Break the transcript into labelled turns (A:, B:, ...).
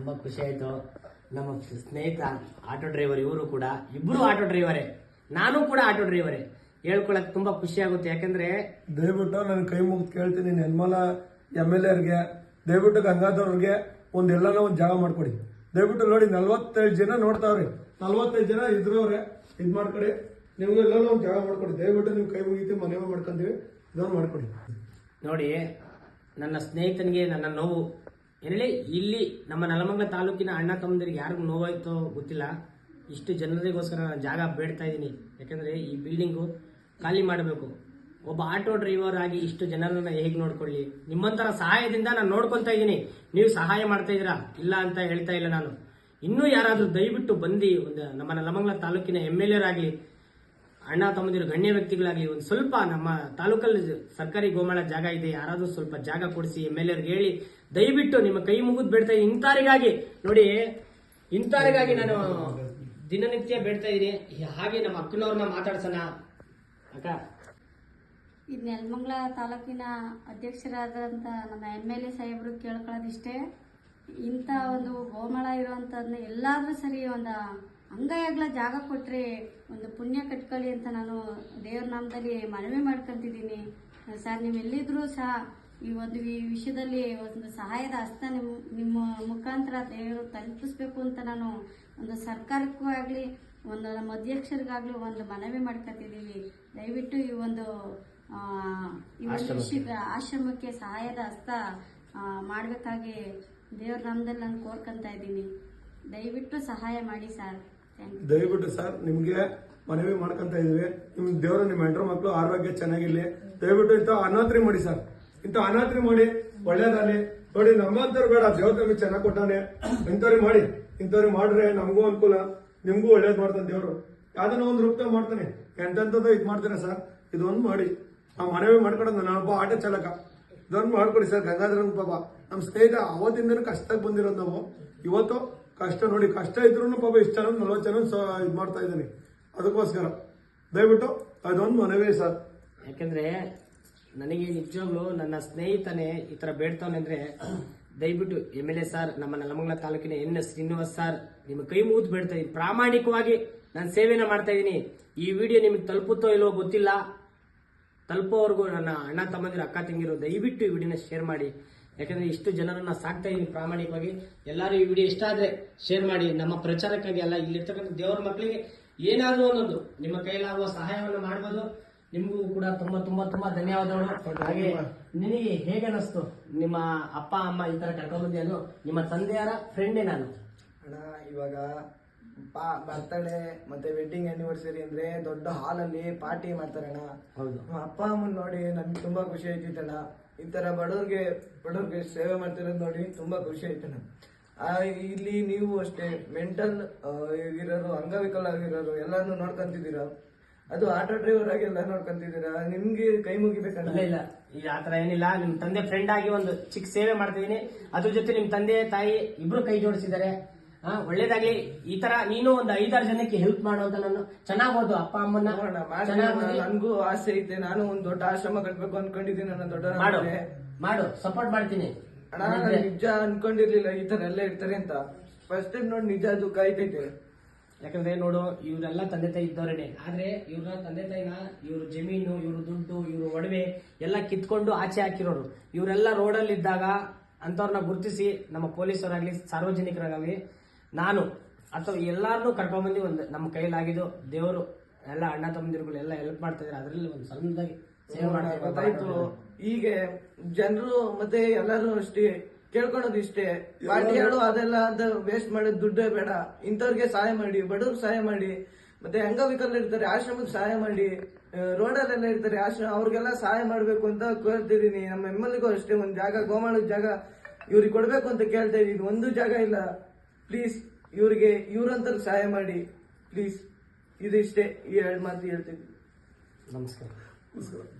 A: ತುಂಬ ಖುಷಿ ಆಯಿತು. ನಮ್ಮ ಸ್ನೇಹಿತ ಆಟೋ ಡ್ರೈವರ್ ಇವರು ಕೂಡ ಇಬ್ಬರು ಆಟೋ ಡ್ರೈವರೇ. ನಾನು ಕೂಡ ಆಟೋ ಡ್ರೈವರೇ. ಹೇಳ್ಕೊಳಕ್ ತುಂಬಾ ಖುಷಿ ಆಗುತ್ತೆ. ಯಾಕಂದ್ರೆ
B: ದಯವಿಟ್ಟು ನಾನು ಕೈ ಮುಗಿದು ಕೇಳ್ತೀನಿ. ನಿರ್ಮಲ ಎಂ ಎಲ್ ಎರ್ಗೆ ದಯವಿಟ್ಟು ಗಂಗಾಧರ್ಗೆ ಒಂದು ಎಲ್ಲಾನ ಒಂದು ಜಾಗ ಮಾಡ್ಕೊಡಿ. ದಯವಿಟ್ಟು ನೋಡಿ ನಲ್ವತ್ತೈದು ಜನ ನೋಡ್ತಾವ್ರಿ. ನಲ್ವತ್ತೈದು ಜನ ಇದ್ರವ್ರೆ. ಇದು ಮಾಡ್ಕೊಡಿ. ನಿಮ್ಗೆ ಎಲ್ಲಾನ ಒಂದು ಜಾಗ ಮಾಡ್ಕೊಡಿ. ದಯವಿಟ್ಟು ನೀವು ಕೈ ಮುಗಿತೀವಿ ಮನೆ ಮಾಡ್ಕೊಂತೀವಿ. ಇದೊಂದು ಮಾಡ್ಕೊಡಿ.
A: ನೋಡಿ ನನ್ನ ಸ್ನೇಹಿತನಿಗೆ ನನ್ನ ನೋವು ಏನೇಳಿ ಇಲ್ಲಿ ನಮ್ಮ ನಲಮಂಗಲ ತಾಲೂಕಿನ ಅಣ್ಣ ತಮ್ಮಂದಿರಿಗೆ ಯಾರಿಗೂ ನೋವಾಯ್ತೋ ಗೊತ್ತಿಲ್ಲ. ಇಷ್ಟು ಜನರಿಗೋಸ್ಕರ ನಾನು ಜಾಗ ಬೇಡ್ತಾ ಇದ್ದೀನಿ. ಯಾಕಂದ್ರೆ ಈ ಬಿಲ್ಡಿಂಗು ಖಾಲಿ ಮಾಡಬೇಕು. ಒಬ್ಬ ಆಟೋ ಡ್ರೈವರ್ ಆಗಿ ಇಷ್ಟು ಜನರನ್ನ ಹೇಗೆ ನೋಡ್ಕೊಳ್ಳಿ? ನಿಮ್ಮಂತರ ಸಹಾಯದಿಂದ ನಾನು ನೋಡ್ಕೊತಾ ಇದ್ದೀನಿ. ನೀವು ಸಹಾಯ ಮಾಡ್ತಾ ಇದ್ದೀರಾ? ಇಲ್ಲ ಅಂತ ಹೇಳ್ತಾ ಇಲ್ಲ ನಾನು. ಇನ್ನೂ ಯಾರಾದರೂ ದಯವಿಟ್ಟು ಬಂದು ಒಂದು ನಮ್ಮ ನಲಮಂಗಲ ತಾಲೂಕಿನ ಎಂ ಎಲ್ ಆಗಲಿ ಅಣ್ಣ ತಮ್ಮದಿರು ಗಣ್ಯ ವ್ಯಕ್ತಿಗಳಾಗಲಿ, ಒಂದು ಸ್ವಲ್ಪ ನಮ್ಮ ತಾಲೂಕಲ್ಲಿ ಸರ್ಕಾರಿ ಗೋಮಾಳ ಜಾಗ ಇದೆ, ಯಾರಾದರೂ ಸ್ವಲ್ಪ ಜಾಗ ಕೊಡಿಸಿ ಎಂ ಎಲ್ ಹೇಳಿ, ದಯವಿಟ್ಟು ನಿಮ್ಮ ಕೈ ಮುಗಿದು ಬೇಡ್ತಾ ಇದ್ದೀನಿ ಇಂಥಾರಿಗಾಗಿ, ನೋಡಿ, ಇಂಥಾರಿಗಾಗಿ ನಾನು ದಿನನಿತ್ಯ ಬೇಡ್ತಾ ಇದ್ದೀನಿ ಹಾಗೆ ನಮ್ಮ ಅಕ್ಕನವ್ರನ್ನ ಮಾತಾಡ್ಸೋಣ. ಅಕ್ಕ.
C: ಇದು ನೆಲಮಂಗ್ಲ ತಾಲೂಕಿನ ಅಧ್ಯಕ್ಷರಾದಂಥ ನಮ್ಮ ಎಂ ಎಲ್ ಎ ಸಾಹೇಬರು ಕೇಳ್ಕೊಳ್ಳೋದಿಷ್ಟೇ, ಇಂಥ ಒಂದು ಗೋಮಾಳ ಇರುವಂಥದ್ದನ್ನ ಎಲ್ಲಾದರೂ ಸರಿ ಒಂದು ಅಂಗೈಯಾಗ್ಲ ಜಾಗ ಕೊಟ್ಟರೆ ಒಂದು ಪುಣ್ಯ ಕಟ್ಕೊಳ್ಳಿ ಅಂತ ನಾನು ದೇವ್ರ ನಾಮದಲ್ಲಿ ಮನವಿ ಮಾಡ್ಕೊಂತಿದ್ದೀನಿ. ಸರ್ ನೀವು ಎಲ್ಲಿದ್ರೂ ಸಹ ಈ ಒಂದು ಈ ವಿಷಯದಲ್ಲಿ ಒಂದು ಸಹಾಯದ ಹಸ್ತ ನಿಮ್ಮ ನಿಮ್ಮ ಮುಖಾಂತರ ದೇವರು ತಲುಪಿಸ್ಬೇಕು ಅಂತ ನಾನು ಒಂದು ಸರ್ಕಾರಕ್ಕೂ ಆಗಲಿ ಒಂದು ನಮ್ಮ ಅಧ್ಯಕ್ಷರಿಗಾಗಲಿ ಒಂದು ಮನವಿ ಮಾಡ್ಕೊತಿದ್ದೀವಿ ದಯವಿಟ್ಟು ಈ ಒಂದು ಈ ಒಂದು ಆಶ್ರಮಕ್ಕೆ. ಸಹಾಯದ ಹಸ್ತ ಮಾಡಬೇಕಾಗಿ ದೇವ್ರ ನಾಮದಲ್ಲಿ ನಾನು ಕೋರ್ಕೊಂತ ಇದ್ದೀನಿ. ದಯವಿಟ್ಟು ಸಹಾಯ ಮಾಡಿ ಸರ್.
B: ದಯವಿಟ್ಟು ಸರ್, ನಿಮ್ಗೆ ಮನವಿ ಮಾಡ್ಕೊಂತ ಇದೀವಿ. ನಿಮ್ ದೇವರು, ನಿಮ್ಮ ಹೆಂಡ್ರ ಮಕ್ಕಳು ಆರೋಗ್ಯ ಚೆನ್ನಾಗಿರ್ಲಿ. ದಯವಿಟ್ಟು ಇಂಥ ಅನಾಥರಿ ಮಾಡಿ ಸರ್. ಇಂಥ ಅನಾಥರಿ ಮಾಡಿ, ಒಳ್ಳೇದಾಗಲಿ. ನೋಡಿ ನಮ್ಮಂತವ್ರು ಬೇಡ, ದೇವ್ರ ನಮಗೆ ಚೆನ್ನಾಗಿ ಕೊಟ್ಟಾನೆ. ಇಂಥವ್ರಿಗೆ ಮಾಡಿ ಇಂಥವ್ರಿಗೆ ಮಾಡ್ರೆ ನಮಗೂ ಅನುಕೂಲ, ನಿಮಗೂ ಒಳ್ಳೇದ್ ಮಾಡ್ತಾನೆ ದೇವರು. ಯಾವ್ದನ್ನ ಒಂದು ರೂಪದಾಗ ಮಾಡ್ತಾನೆ. ಎಂತೆಂಥದ್ದು ಇದು ಮಾಡ್ತಾನೆ ಸರ್. ಇದೊಂದು ಮಾಡಿ. ಆ ಮನವಿ ಮಾಡ್ಕೊಡೋದು ನಾನೊಬ್ಬ ಆಟೋ ಚಾಲಕ. ಇದೊಂದು ಮಾಡ್ಕೊಡಿ ಸರ್ ಗಂಗಾಧರನ್ ಪಾಪ ನಮ್ಮ ಸ್ನೇಹಿತ ಅವತ್ತಿಂದನೂ ಕಷ್ಟಕ್ಕೆ ಬಂದಿರೋದು ನಾವು. ಇವತ್ತು ಕಷ್ಟ ನೋಡಿ, ಕಷ್ಟ ಇದ್ರೂ ಪಾಪ ಇಷ್ಟು ಜನ ನಲ್ವತ್ತು ಜನ ಇದು ಮಾಡ್ತಾ ಇದ್ದೀನಿ ಅದಕ್ಕೋಸ್ಕರ. ದಯವಿಟ್ಟು ಅದೊಂದು ಮನವಿ ಸರ್
A: ಯಾಕಂದ್ರೆ ನನಗೆ ನಿಜವಾಗ್ಲೂ ನನ್ನ ಸ್ನೇಹಿತನೇ ಈ ತರ ಬೇಡ್ತಾವನೆ ಅಂದ್ರೆ, ದಯವಿಟ್ಟು ಎಂ ಎಲ್ ಎ ಸರ್, ನಮ್ಮ ನಲಮಂಗಲ ತಾಲೂಕಿನ ಎನ್ ಎಸ್ ಶ್ರೀನಿವಾಸ್ ಸರ್, ನಿಮ್ಮ ಕೈ ಮುಗಿದು ಬೇಡ್ತಾ ಇದ್ದೀನಿ. ಪ್ರಾಮಾಣಿಕವಾಗಿ ನಾನು ಸೇವೆನ ಮಾಡ್ತಾ ಇದ್ದೀನಿ. ಈ ವಿಡಿಯೋ ನಿಮಗೆ ತಲುಪುತ್ತೋ ಇಲ್ವೋ ಗೊತ್ತಿಲ್ಲ. ತಲುಪೋವರೆಗೂ ನನ್ನ ಅಣ್ಣ, ತಮ್ಮಂದಿರು, ಅಕ್ಕ ತಂಗಿರು ದಯವಿಟ್ಟು ಈ ವಿಡಿಯೋನ ಶೇರ್ ಮಾಡಿ. ಯಾಕಂದ್ರೆ ಇಷ್ಟು ಜನರನ್ನ ಸಾಕ್ತಾ ಇದ್ದೀನಿ ಪ್ರಾಮಾಣಿಕವಾಗಿ. ಎಲ್ಲರೂ ಈ ವಿಡಿಯೋ ಇಷ್ಟ ಆದ್ರೆ ಶೇರ್ ಮಾಡಿ. ನಮ್ಮ ಪ್ರಚಾರಕ್ಕಾಗಿ ಅಲ್ಲ ಇಲ್ಲಿರ್ತಕ್ಕಂಥ ದೇವರ ಮಕ್ಕಳಿಗೆ ಏನಾದರೂ ಒಂದೊಂದು. ನಿಮ್ಮ ಕೈಲಾಗುವ ಸಹಾಯವನ್ನು ಮಾಡ್ಬೋದು. ನಿಮಗೂ ಕೂಡ ತುಂಬಾ ತುಂಬಾ ತುಂಬ ಧನ್ಯವಾದಗಳು. ಹಾಗೆ ನಿನಗೆ ಹೇಗೆ ಅನಿಸ್ತು? ನಿಮ್ಮ ಅಪ್ಪ ಅಮ್ಮ ಈ ತರ ಕರ್ಕೊಂಡ್ಬಂದಿ ಅದು ನಿಮ್ಮ ತಂದೆಯರ ಫ್ರೆಂಡೇ ನಾನು?
D: ಅಣ್ಣ ಇವಾಗ ಪಾ ಬರ್ತಡೇ ಮತ್ತೆ ವೆಡ್ಡಿಂಗ್ ಆನಿವರ್ಸರಿ ಅಂದ್ರೆ ದೊಡ್ಡ ಹಾಲಲ್ಲಿ ಪಾರ್ಟಿ ಮಾಡ್ತಾರೆ ಅಣ್ಣ.
A: ಹೌದು.
D: ನಮ್ಮ ಅಪ್ಪ ಅಮ್ಮನ್ ನೋಡಿ ನನ್ಗೆ ತುಂಬಾ ಖುಷಿ ಆಯ್ತಿತ್ತಣ್ಣ. ಈ ತರ ಬಡವ್ರಿಗೆ ಬಡವ್ರಿಗೆ ಸೇವೆ ಮಾಡ್ತಿರೋದು ನೋಡಿ ತುಂಬಾ ಖುಷಿ ಆಯ್ತು ಆ, ಇಲ್ಲಿ ನೀವು ಅಷ್ಟೇ ಮೆಂಟಲ್ ಇರೋರು ಅಂಗವಿಕಲ ಆಗಿರೋರು ಎಲ್ಲಾನು ನೋಡ್ಕೊಂತಿದ್ದೀರ? ಅದು ಆಟೋ ಡ್ರೈವರ್ ಆಗಿ ಎಲ್ಲ ನೋಡ್ಕೊಂತಿದ್ದೀರಾ? ನಿಮ್ಗೆ ಕೈ ಮುಗಿಬೇಕಂತ
A: ಇಲ್ಲ ಇಲ್ಲ. ಈ ಆತರ ಏನಿಲ್ಲ. ನಿಮ್ ತಂದೆ ಫ್ರೆಂಡ್ ಆಗಿ ಒಂದು ಚಿಕ್ಕ ಸೇವೆ ಮಾಡ್ತಿದೀನಿ ಅದ್ರ ಜೊತೆ ನಿಮ್ ತಂದೆ ತಾಯಿ ಇಬ್ರು ಕೈ ಜೋಡಿಸಿದ್ದಾರೆ. ಒಳ್ಳೇದಾಗ್ಲಿ. ಈ ತರ ನೀನು ಒಂದು ಐದಾರು ಜನಕ್ಕೆ ಹೆಲ್ಪ್ ಮಾಡು ಅಂತ ನಾನು ಚೆನ್ನಾಗ್ ಓದು ಅಪ್ಪ ಅಮ್ಮನ
D: ನನ್ಗೂ ಆಸೆ ಐತೆ. ನಾನು ಒಂದ್ ದೊಡ್ಡ ಆಶ್ರಮ ಕಟ್ಬೇಕು ಅನ್ಕೊಂಡಿದ್ದೀನಿ ನನ್ನ ದೊಡ್ಡ
A: ಮಾಡು. ಮಾಡು. ಸಪೋರ್ಟ್ ಮಾಡ್ತೀನಿ.
D: ನಾನು ನಿಜ ಅನ್ಕೊಂಡಿರ್ಲಿಲ್ಲ ಈ ತರ ಎಲ್ಲ ಇರ್ತಾರೆ ಅಂತ. ಫಸ್ಟ್ ಟೈಮ್ ನೋಡಿ ನಿಜ ದುಃಖ ಆಯ್ತೈತೆ
A: ಯಾಕಂದ್ರೆ ನೋಡು ಇವರೆಲ್ಲ ತಂದೆ ತಾಯಿ ಇದ್ದವರೇನೆ. ಆದ್ರೆ ಇವ್ರ ತಂದೆ ತಾಯಿನ ಇವ್ರ ಜಮೀನು ಇವ್ರ ದುಡ್ಡು ಇವ್ರ ಒಡವೆ ಎಲ್ಲ ಕಿತ್ಕೊಂಡು ಆಚೆ ಹಾಕಿರೋರು. ಇವರೆಲ್ಲ ರೋಡಲ್ಲಿ ಇದ್ದಾಗ ಅಂತವ್ರನ್ನ ಗುರುತಿಸಿ ನಮ್ಮ ಪೊಲೀಸರಾಗ್ಲಿ ಸಾರ್ವಜನಿಕರಾಗಲಿ ನಾನು ಅಥವಾ ಎಲ್ಲಾರನ್ನೂ ಕರ್ಕೊಂಡ್ಬಂದು ಒಂದು ನಮ್ಮ ಕೈಲಾಗಿದ್ದು ದೇವರು ಎಲ್ಲ ಅಣ್ಣ ತಮ್ಮಂದಿರುಗಳು ಎಲ್ಲ ಹೆಲ್ಪ್ ಮಾಡ್ತಾ ಇದ್ದಾರೆ ಅದರಲ್ಲಿ ಒಂದು ಸಣ್ಣದಾಗಿ ಸೇವೆ ಮಾಡ್ತಾರೆ ಈಗ
D: ಗೊತ್ತಾಯ್ತು. ಹೀಗೆ ಜನರು ಮತ್ತೆ ಎಲ್ಲರೂ ಅಷ್ಟೇ ಕೇಳ್ಕೊಳೋದು ಇಷ್ಟೇ. ಪಾರ್ಟಿಗಳು ಅದೆಲ್ಲ ಅಂತ ವೇಸ್ಟ್ ಮಾಡೋದು ದುಡ್ಡೇ ಬೇಡ. ಇಂಥವ್ರಿಗೆ ಸಹಾಯ ಮಾಡಿ ಬಡವ್ರಿಗೆ ಸಹಾಯ ಮಾಡಿ ಮತ್ತೆ ಅಂಗವಿಕಲರು ಇರ್ತಾರೆ ಆಶ್ರಮಕ್ಕೆ ಸಹಾಯ ಮಾಡಿ ರೋಡಲ್ಲೆಲ್ಲ ಇರ್ತಾರೆ ಆಶ್ರಮ ಅವ್ರಿಗೆಲ್ಲ ಸಹಾಯ ಮಾಡಬೇಕು ಅಂತ ಕೇಳ್ತಿದ್ದೀನಿ ನಮ್ಮ ಎಂ ಎಲ್ ಅಷ್ಟೇ ಒಂದು ಜಾಗ ಗೋಮಾಳದ ಜಾಗ ಇವ್ರಿಗೆ ಕೊಡಬೇಕು ಅಂತ ಕೇಳ್ತಾ ಇದ್ದೀನಿ. ಒಂದು ಜಾಗ ಇಲ್ಲ. ಪ್ಲೀಸ್ ಇವರಿಗೆ ಇವ್ರಂತ ಸಹಾಯ ಮಾಡಿ. ಪ್ಲೀಸ್ ಇದಿಷ್ಟೇ. ಈ ಎರಡು ಮಾತು ಹೇಳ್ತೀನಿ.
A: ನಮಸ್ಕಾರ.
B: ನಮಸ್ಕಾರ.